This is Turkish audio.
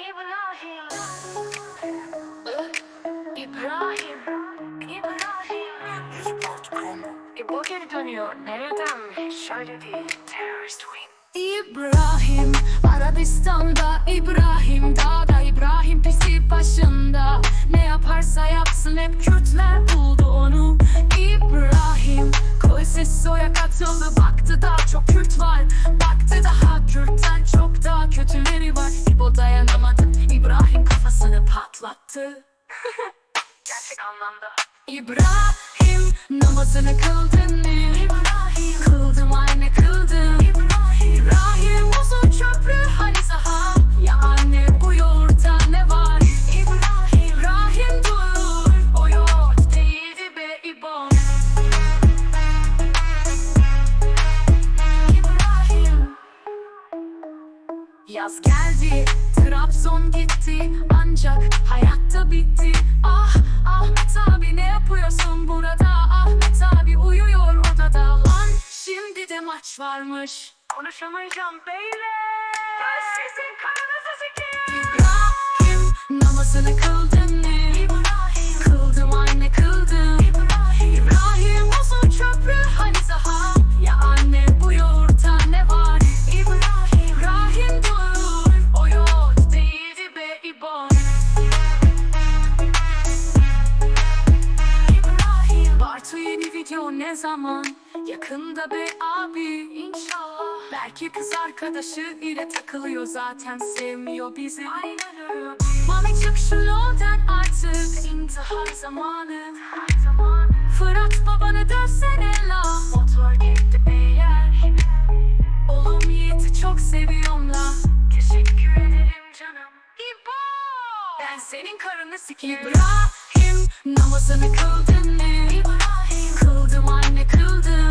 İbrahim. İbrahim. İbrahim. İbo geri dönüyor. Nereden Şöyle terörist wing İbrahim Arabistan'da İbrahim Dağda İbrahim pisi başında. Ne yaparsa yapsın hep Kürtler buldu onu. İbrahim Kolsiz soya katıldı. Baktı daha çok Kürt var Baktı daha kafasını patlattı Gerçek anlamda İbrahim namazını kıldın mı? Yaz geldi, Trabzon gitti Ancak hayatta bitti. Ah Ahmet abi ne yapıyorsun burada? Ahmet abi uyuyor odada. Lan şimdi de maç varmış. Konuşamayacağım beyler video ne zaman? Yakında be abi inşallah. Belki kız arkadaşı ile takılıyor zaten sevmiyor bizi. Aynen öyle. Mami çık şu yoldan artık intihar zamanı. Fırat babanı dövsene la. Motor gitti beyler. Oğlum Yiğit'i çok seviyorum la. Teşekkür ederim canım. İbo! Ben senin karını sikeyim İbrahim Namazını kıldın mı? İbrahim